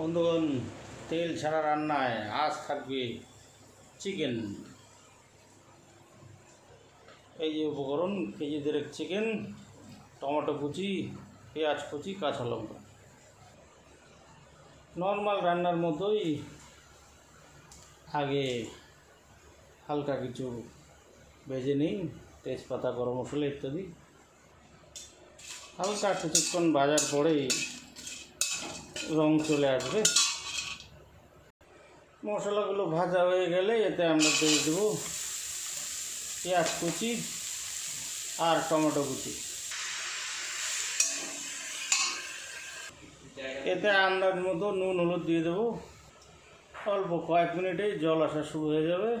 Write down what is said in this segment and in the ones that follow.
বন্ধুগণ, তেল ছাড়া রান্নায় আজ থাকবে চিকেন এই যে উপকরণ, কেজি দেড়েক চিকেন টমেটো কুচি, পেঁয়াজ কুচি, কাঁচা লঙ্কা। নর্মাল রান্নার মতোই আগে হালকা কিছু ভেজে নিই, তেজপাতা, গরম মশলা ইত্যাদি। হালকা কিছুক্ষণ ভাজার পরেই রং চলে আসবে। মশলাগুলো ভাজা হয়ে গেলে এতে আমরা দিয়ে দেবো পেঁয়াজ কুচি আর টমেটো কুচি। এতে আন্দাজ মতো নুন, হলুদ দিয়ে দেবো। অল্প কয়েক মিনিটেই জল আসা শুরু হয়ে যাবে।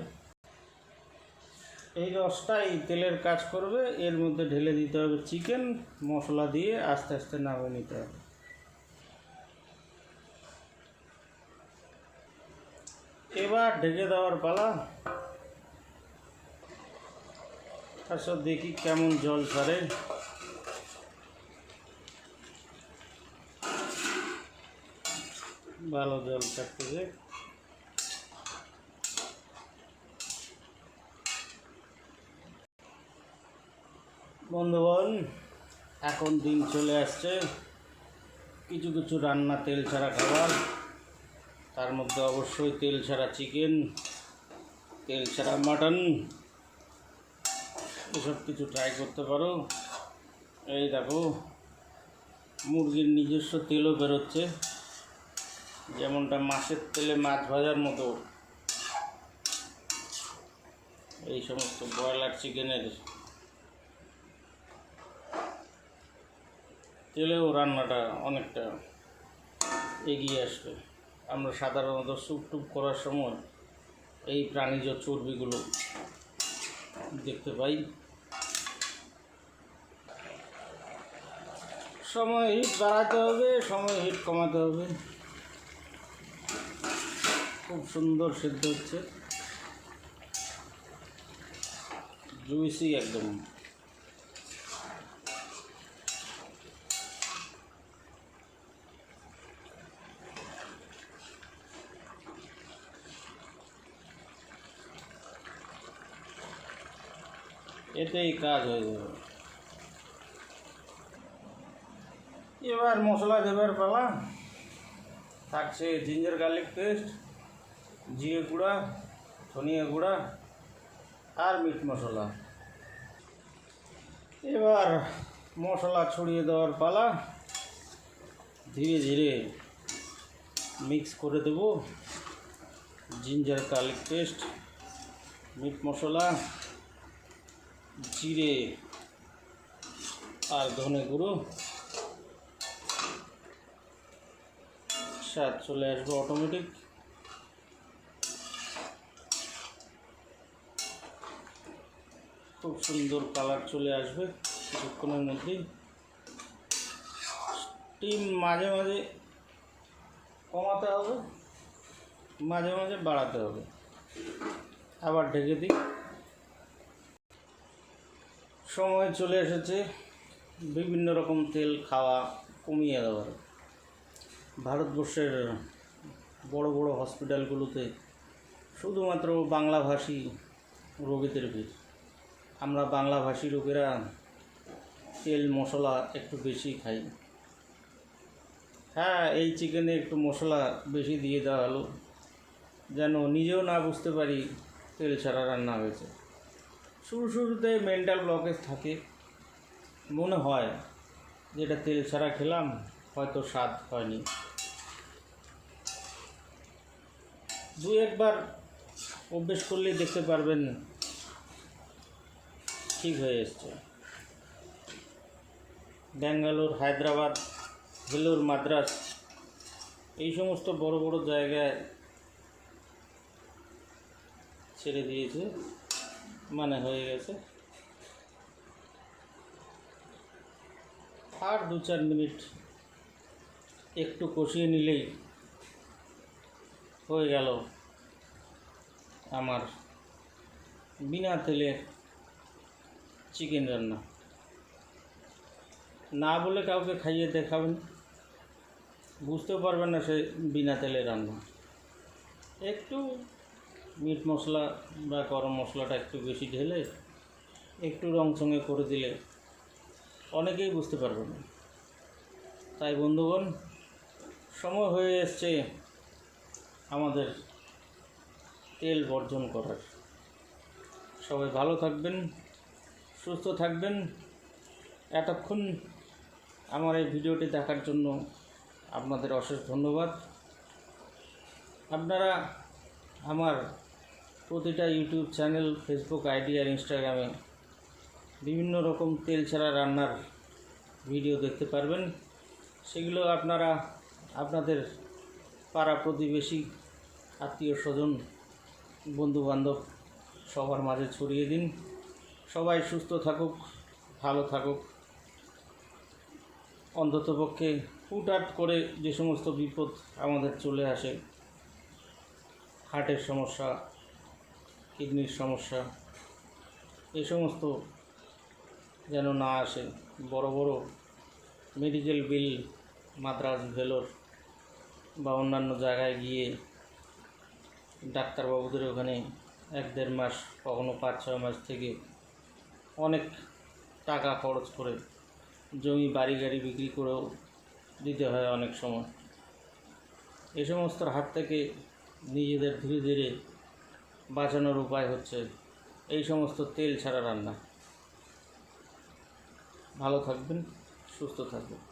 এই রসটা এই তেলের কাজ করবে। এর মধ্যে ঢেলে দিতে হবে চিকেন। মশলা দিয়ে আস্তে আস্তে নামিয়ে নিতে হবে। এবার ঢেকে দেওয়ার পালা। তারপর দেখি কেমন জল ছাড়ে। ভালো জল ছাড়তেছে বন্ধুগণ, এখন দিন চলে আসছে। কিছু কিছু রান্না তেল ছাড়া খাবার। তার মধ্যে অবশ্যই তেল ছাড়া চিকেন, তেল ছাড়া মাটন, এসব কিছু ট্রাই করতে পারো। এই দেখো, মুরগির নিজস্ব তেলও বেরোচ্ছে, যেমনটা মাছের তেলে মাছ ভাজার মতো। এই সমস্ত ব্রয়লার চিকেনের তেলেও রান্নাটা অনেকটা এগিয়ে আসবে। আমরা সাধারণত স্যুপ টুপ করার সময় এই প্রাণীজ চর্বিগুলো দেখতে পাই। সময় হিট বাড়াতে হবে, সময় হিট কমাতে হবে। খুব সুন্দর সিদ্ধ হচ্ছে। জুইসি একদম। এতেই কাজ হয়ে যাবে। এবার মশলা দেবার পালা। থাকছে জিঞ্জার গার্লিক পেস্ট, জিরে গুঁড়া, ধনিয়া গুঁড়া আর মিট মশলা। এবার মশলা ছড়িয়ে দেওয়ার পালা। ধীরে ধীরে মিক্স করে দেব জিঞ্জার গার্লিক পেস্ট, মিট মশলা জিরে আর ধনে গুঁড়ো। স্বাদ চলে আসবে অটোমেটিক খুব সুন্দর কালার চলে আসবে কিছুক্ষণের মধ্যেই। স্টিম মাঝে মাঝে কমাতে হবে, মাঝে মাঝে বাড়াতে হবে। আবার ঢেকে দিই। সময় চলে এসেছে। বিভিন্ন রকম তেল খাওয়া কমিয়ে দেওয়ার। ভারতবর্ষের বড় বড় হসপিটালগুলোতে শুধুমাত্র বাংলাভাষী রোগীদের ভিড়। আমরা বাংলাভাষী লোকেরা তেল, মশলা একটু বেশি খাই। হ্যাঁ এই চিকেনে একটু মশলা বেশি দিয়ে দেওয়া হলো। যেন নিজেও না বুঝতে পারি তেল ছাড়া রান্না হয়েছে। শুরু শুরুতে মেন্টাল ব্লকেজ থাকে। মনে হয় যেটা তেল ছাড়া খেলাম, হয়তো স্বাদ হয়নি। দু একবার অভ্যেস করলেই দেখতে পারবেন ঠিক হয়ে এসছে। ব্যাঙ্গালোর, হায়দ্রাবাদ ভেলোর মাদ্রাস, এই সমস্ত বড় বড় জায়গায় ছেড়ে দিয়েছে। মানে হয়ে গেছে। আর দু চার মিনিট একটু কষিয়ে নিলেই হয়ে গেল আমার বিনা তেলে চিকেন রান্না। না বলে কাউকে খাইয়ে দেখাবেন, বুঝতেও পারবেন না সে বিনা তেলে রান্না। একটু মিট মশলা বা গরম মশলাটা একটু বেশি ঢেলে একটু রং সঙ্গে করে দিলে অনেকেই বুঝতে পারবে না। তাই বন্ধুগণ, সময় হয়ে এসছে আমাদের তেল বর্জন করার। সবাই ভালো থাকবেন, সুস্থ থাকবেন। এতক্ষণ আমার এই ভিডিওটি দেখার জন্য আপনাদের অশেষ ধন্যবাদ। আপনারা আমার প্রতিটা ইউটিউব চ্যানেল ফেসবুক আইডি আর ইনস্টাগ্রামে বিভিন্ন রকম তেল ছাড়া রান্নার ভিডিও দেখতে পারবেন। সেগুলো আপনারা, আপনাদের পাড়া প্রতিবেশী, আত্মীয় স্বজন, বন্ধুবান্ধব সবার মাঝে ছড়িয়ে দিন। সবাই সুস্থ থাকুক, ভালো থাকুক। অন্ততপক্ষে হুটহাট করে যে সমস্ত বিপদ আমাদের চলে আসে, হার্টের সমস্যা কিডনির সমস্যা, এই সমস্ত যেন না আসে, বড় বড় মেডিকেল বিল মাদ্রাজ, ভেলোর বা অন্যান্য জায়গায় গিয়ে ডাক্তারবাবুদের ওখানে এক দেড় মাস, কখনো পাঁচ ছয় মাস থেকে অনেক টাকা খরচ করে জমি, বাড়ি গাড়ি বিক্রি করেও দিতে হয় অনেক সময়। এ সমস্ত হাত থেকে নিজেদের ধীরে ধীরে বাঁচানোর উপায় হচ্ছে এই সমস্ত তেল ছাড়া রান্না। ভালো থাকবেন সুস্থ থাকবেন।